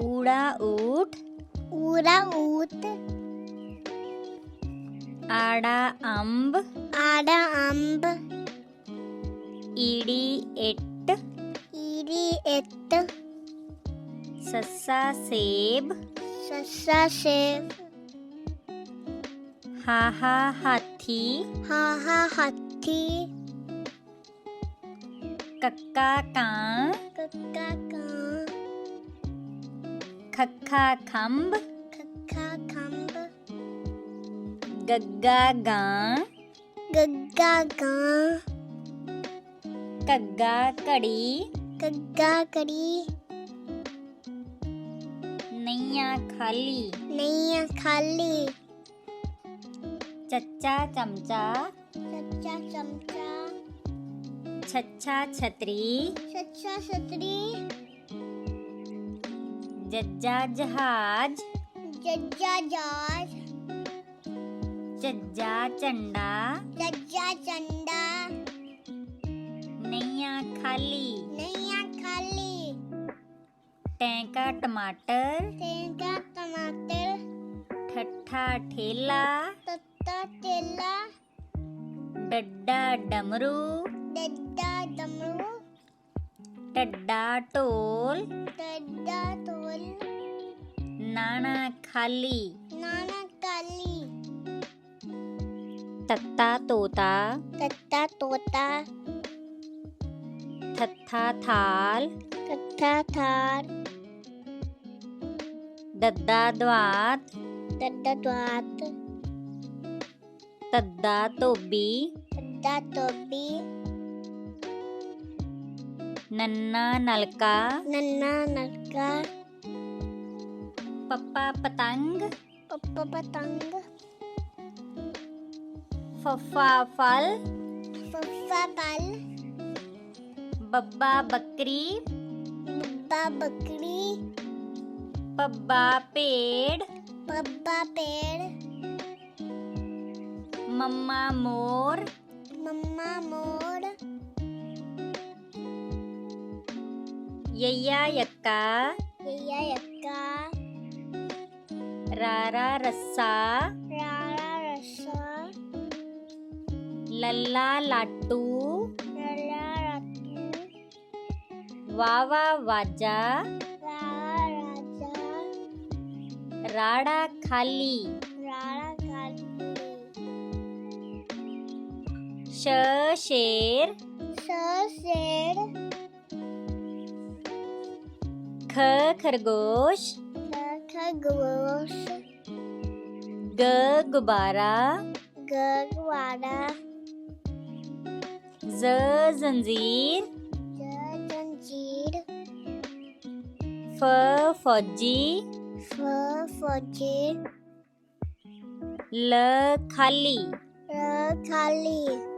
ऊड़ा ऊठ उरा ऊत आड़ा अंब आडा अंब ईड़ी एट ईरी एत सस्सा सेब सस्सा सेब हाहा हाथी हाहा हाथी कक्का कां कक्का कां। खक्खा खम्ब खक्खा खम्ब गग्गा गां। गग्गा गां। कग्गा कड़ी। गग्गा कड़ी। नैया खाली। नैया खाली। चच्चा चमचा। सच्चा चमचा। छच्छा छतरी। सच्चा छतरी। जज्जा जहाज़। जज्जा जहाज़। जज्जा चंडा। जज्जा चंडा। नैया खाली। नैया खाली। टैंका टमाटर। तेंगा टमाटर। ठट्ठा ठेला। तत्ता तेला डड्डा डमरू। डड्डा डमरू। टड्डा टोल डड्डा तोल नाना खाली नाना काली तत्ता तोता तत्ता तोता थत्था थाल तत्ता थार दद्दा द्वात दड्डा द्वात तद्दा तोबी दड्डा तोबी ਨੰਨਾ ਨਲਕਾ। ਨੰਨਾ ਨਲਕਾ। ਪੱਪਾ ਪਤੰਗ। ਪੱਪਾ ਪਤੰਗ। ਫੱਫਾ ਫਲ। ਫੱਫਾ ਫਲ। ਬੱਬਾ ਬੱਕਰੀ। ਬੱਬਾ ਬੱਕਰੀ। ਪੱਬਾ ਪੇੜ। ਪੱਬਾ ਪੇੜ। ਮੰਮਾ ਮੋਰ। ਮੰਮਾ ਮੋਰ। यैया यक्का यैया यक्का रारा रस्सा रारा रसा लल्ला लाटू लला रातू वावा वाजा रारा राजा राड़ा खाली रारा काली श शेर स शेर ख खरगोश। ख खरगोश ग गुब्बारा ग ग्वारा ज जंजीर। ज जंजीर। फ फौजी। फ फौजी। ल खाली। र खाली।